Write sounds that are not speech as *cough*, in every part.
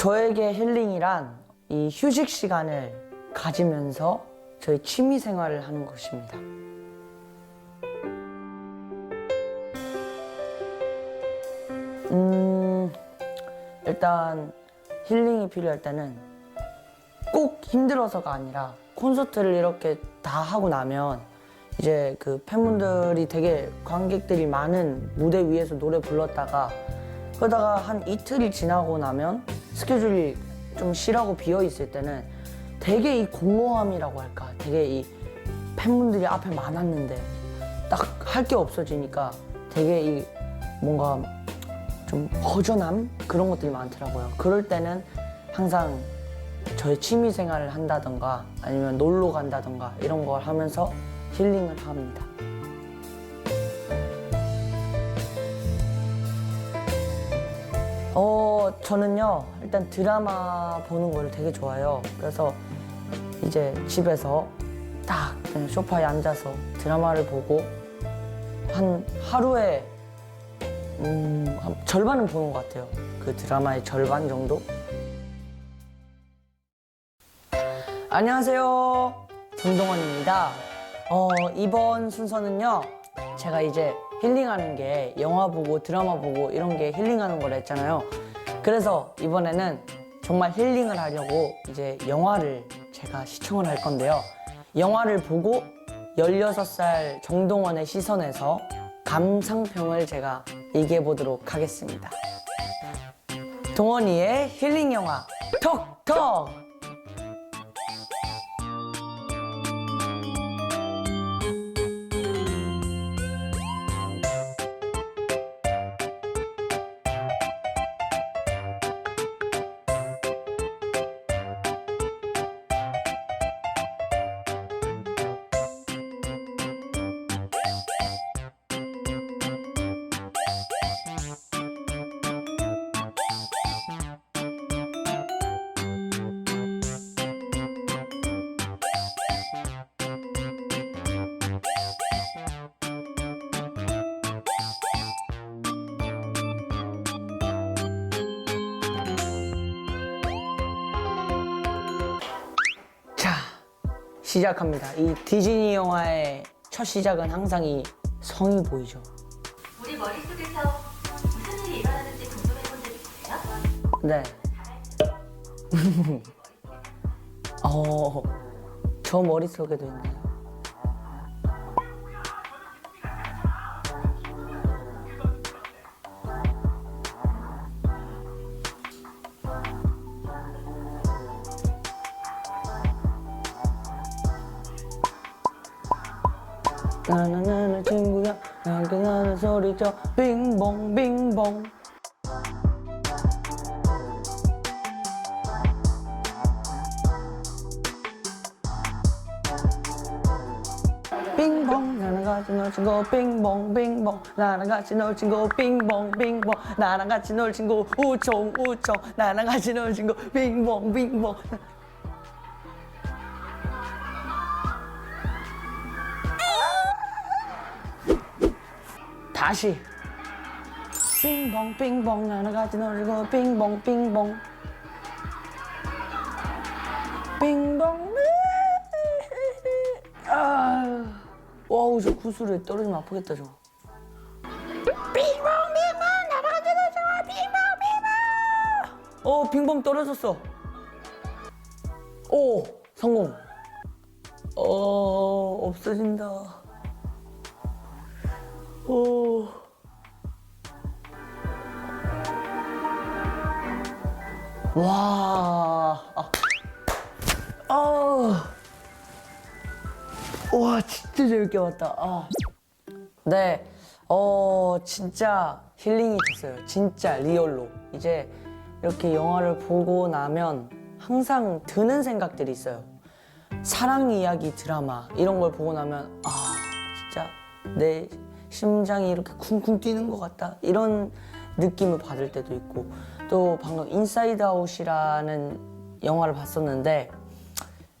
저에게 힐링이란 이 휴식 시간을 가지면서 저희 취미 생활을 하는 것입니다. 음, 일단 힐링이 필요할 때는 꼭 힘들어서가 아니라 콘서트를 이렇게 다 하고 나면 이제 그 팬분들이 되게 관객들이 많은 무대 위에서 노래 불렀다가 그러다가 한 이틀이 지나고 나면 스케줄이 좀 쉬라고 비어 있을 때는 되게 이 공허함이라고 할까 되게 이 팬분들이 앞에 많았는데 딱 할 게 없어지니까 되게 이 뭔가 좀 허전함 그런 것들이 많더라고요. 그럴 때는 항상 저의 취미 생활을 한다던가 아니면 놀러 간다던가 이런 걸 하면서 힐링을 합니다. 어, 저는요, 일단 드라마 보는 걸 되게 좋아해요. 그래서 이제 집에서 딱 그냥 소파에 앉아서 드라마를 보고 한 하루에 음, 한 절반은 보는 것 같아요. 그 드라마의 절반 정도? 안녕하세요. 정동원입니다. 어, 이번 순서는요, 제가 이제 힐링하는 게 영화 보고 드라마 보고 이런 게 힐링하는 거라 했잖아요. 그래서 이번에는 정말 힐링을 하려고 이제 영화를 제가 시청을 할 건데요. 영화를 보고 16살 정동원의 시선에서 감상평을 제가 얘기해 보도록 하겠습니다. 동원이의 힐링 영화 톡톡! 시작합니다. 이 디즈니 영화의 첫 시작은 항상 이 성이 보이죠. 우리 머릿속에서 무슨 일이 일어나는지 궁금해 본 적 있으세요? 네. *laughs* 어, 저 머릿속에도 있네요. 나나나나 친구야. 나는 소리쳐 빙봉 빙봉. 빙봉 나랑 같이 놀 친구. 빙봉 빙봉. 나랑 같이 놀 친구. 빙봉 빙봉. 나랑 같이 놀 친구. 우총 우총. 나랑 같이 놀 친구. 빙봉 빙봉 다시 빙봉 빙봉 나랑 같이 놀 친구 빙봉 빙봉 빙봉 아, 와우 저 구슬에 떨어지면 아프겠다 저. 빙봉 빙봉 날아가지 마자 빙봉 빙봉. 어 빙봉 떨어졌어. 오 성공. 어 없어진다. 오. 와. 아. 아. 와 진짜 재밌게 봤다. 아. 네, 어 진짜 힐링이 됐어요. 진짜 리얼로. 이제 이렇게 영화를 보고 나면 항상 드는 생각들이 있어요. 사랑 이야기 드라마 이런 걸 보고 나면 아 진짜 내 심장이 이렇게 쿵쿵 뛰는 것 같다 이런 느낌을 받을 때도 있고 또 방금 인사이드 아웃이라는 영화를 봤었는데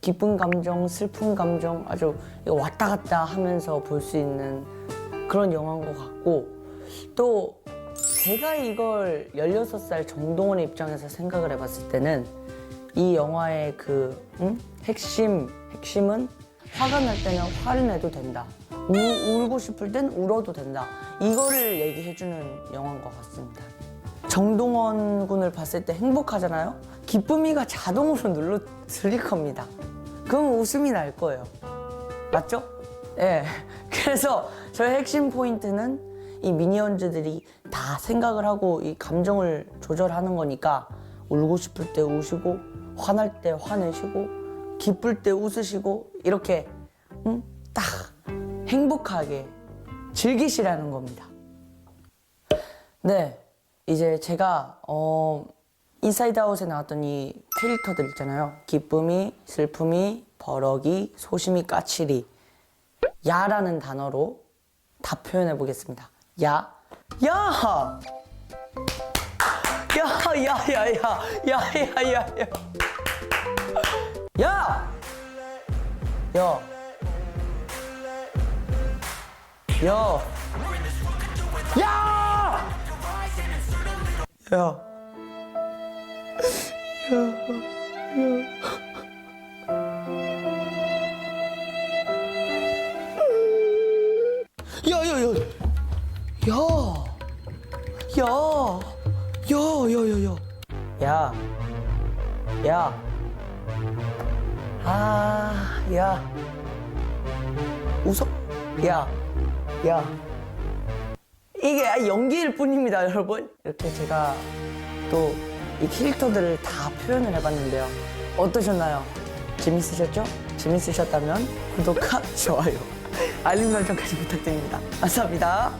기쁜 감정, 슬픈 감정 아주 왔다 갔다 하면서 볼 수 있는 그런 영화인 것 같고 또 제가 이걸 16살 정동원의 입장에서 생각을 해봤을 때는 이 영화의 그 음? 핵심, 핵심은 화가 날 때는 화를 내도 된다. 우, 울고 싶을 땐 울어도 된다. 이거를 얘기해주는 영화인 것 같습니다. 정동원 군을 봤을 때 행복하잖아요? 기쁨이가 자동으로 눌러 들릴 겁니다. 그럼 웃음이 날 거예요. 맞죠? 예. *laughs* 그래서 저의 핵심 포인트는 이 미니언즈들이 다 생각을 하고 이 감정을 조절하는 거니까 울고 싶을 때 우시고 화날 때 화내시고 기쁠 때 웃으시고 이렇게 음? 딱 행복하게 즐기시라는 겁니다. 네, 이제 제가 어, 인사이드 아웃에 나왔던 이 캐릭터들 있잖아요. 기쁨이, 슬픔이, 버럭이, 소심이, 까칠이. 야라는 단어로 다 표현해 보겠습니다. 야, 야, 야, 야, 야, 야, 야, 야, 야, 야! 야! 야. 야. 야. 야야 야 야야야야야야 야 야. 아, 야. 웃어? 야. 야, 이게 연기일 뿐입니다, 여러분. 이렇게 제가 또 이 캐릭터들을 다 표현을 해봤는데요. 어떠셨나요? 재밌으셨죠? 재밌으셨다면 구독과 *laughs* 좋아요, 알림 설정까지 부탁드립니다. 감사합니다.